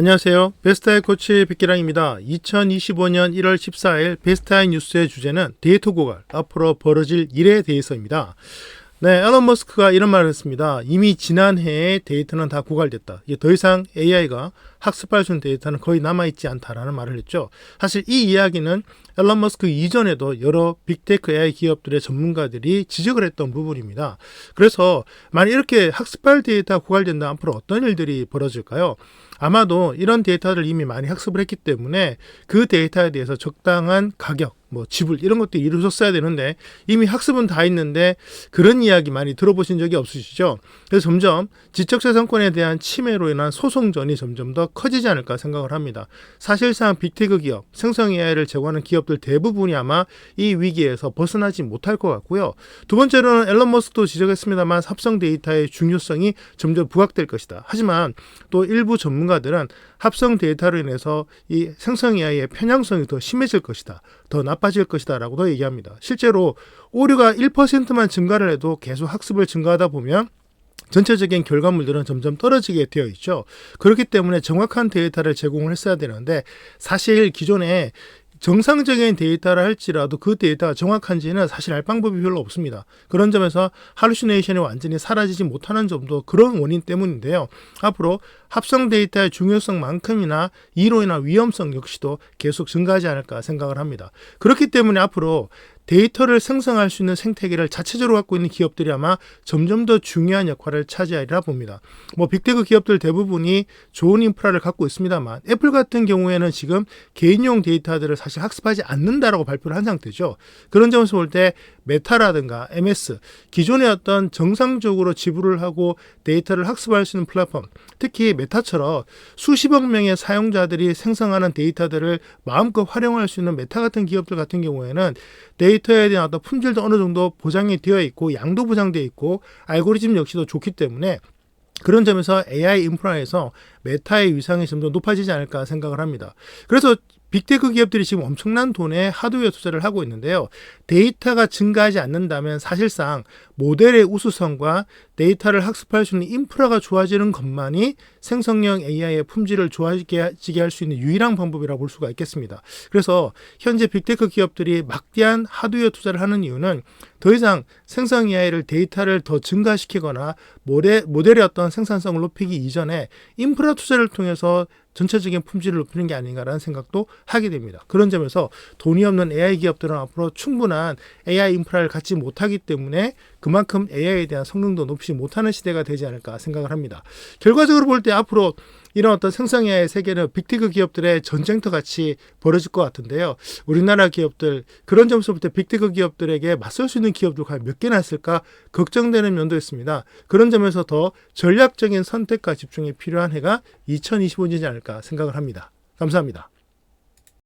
안녕하세요. 베스타의 코치 백기랑입니다. 2025년 1월 14일 베스타의 뉴스의 주제는 데이터 고갈, 앞으로 벌어질 일에 대해서입니다. 네, 앨런 머스크가 이런 말을 했습니다. 이미 지난해에 데이터는 다 고갈됐다. 이게 더 이상 AI가 학습할 수 있는 데이터는 거의 남아있지 않다라는 말을 했죠. 사실 이 이야기는 앨런 머스크 이전에도 여러 빅테크 AI 기업들의 전문가들이 지적을 했던 부분입니다. 그래서 만약 이렇게 학습할 데이터가 고갈된다 앞으로 어떤 일들이 벌어질까요? 아마도 이런 데이터를 이미 많이 학습을 했기 때문에 그 데이터에 대해서 적당한 가격, 뭐 지불 이런 것들이 이루어졌어야 되는데 이미 학습은 다 있는데 그런 이야기 많이 들어보신 적이 없으시죠? 그래서 점점 지적재산권에 대한 침해로 인한 소송전이 점점 더 커지지 않을까 생각을 합니다. 사실상 빅테크 기업, 생성 AI를 제공하는 기업들 대부분이 아마 이 위기에서 벗어나지 못할 것 같고요. 두 번째로는 앨런 머스크도 지적했습니다만 합성 데이터의 중요성이 점점 부각될 것이다. 하지만 또 일부 전문가들은 합성 데이터로 인해서 이 생성 AI의 편향성이 더 심해질 것이다. 더 나빠질 것이다라고도 얘기합니다. 실제로 오류가 1%만 증가를 해도 계속 학습을 증가하다 보면 전체적인 결과물들은 점점 떨어지게 되어 있죠. 그렇기 때문에 정확한 데이터를 제공을 했어야 되는데 사실 기존에 정상적인 데이터를 할지라도 그 데이터가 정확한지는 사실 알 방법이 별로 없습니다. 그런 점에서 할루시네이션이 완전히 사라지지 못하는 점도 그런 원인 때문인데요. 앞으로 합성 데이터의 중요성만큼이나 인한 위험성 역시도 계속 증가하지 않을까 생각을 합니다. 그렇기 때문에 앞으로 데이터를 생성할 수 있는 생태계를 자체적으로 갖고 있는 기업들이 아마 점점 더 중요한 역할을 차지하리라 봅니다. 뭐 빅테크 기업들 대부분이 좋은 인프라를 갖고 있습니다만 애플 같은 경우에는 지금 개인용 데이터들을 사실 학습하지 않는다라고 발표를 한 상태죠. 그런 점에서 볼 때 메타라든가 MS 기존의 어떤 정상적으로 지불을 하고 데이터를 학습할 수 있는 플랫폼 특히 메타처럼 수십억 명의 사용자들이 생성하는 데이터들을 마음껏 활용할 수 있는 메타 같은 기업들 같은 경우에는 데이터 에 대한 어떤 품질도 어느 정도 보장이 되어 있고 양도 보장되어 있고 알고리즘 역시도 좋기 때문에 그런 점에서 AI 인프라에서 메타의 위상이 좀더 높아지지 않을까 생각을 합니다. 그래서 빅테크 기업들이 지금 엄청난 돈의 하드웨어 투자를 하고 있는데요. 데이터가 증가하지 않는다면 사실상 모델의 우수성과 데이터를 학습할 수 있는 인프라가 좋아지는 것만이 생성형 AI의 품질을 좋아지게 할 수 있는 유일한 방법이라고 볼 수가 있겠습니다. 그래서 현재 빅테크 기업들이 막대한 하드웨어 투자를 하는 이유는 더 이상 생성 AI를 데이터를 더 증가시키거나 모델, 모델의 어떤 생산성을 높이기 이전에 인프라 투자를 통해서 전체적인 품질을 높이는 게 아닌가라는 생각도 하게 됩니다. 그런 점에서 돈이 없는 AI 기업들은 앞으로 충분한 AI 인프라를 갖지 못하기 때문에 그만큼 AI에 대한 성능도 높이지 못하는 시대가 되지 않을까 생각을 합니다. 결과적으로 볼 때 앞으로 이런 어떤 생성 AI 세계는 빅테크 기업들의 전쟁터 같이 벌어질 것 같은데요. 우리나라 기업들 그런 때 빅테크 기업들에게 맞설 수 있는 기업들 과연 몇 개나 있을까 걱정되는 면도 있습니다. 그런 점에서 더 전략적인 선택과 집중이 필요한 해가 2025년이지 않을까 생각을 합니다. 감사합니다.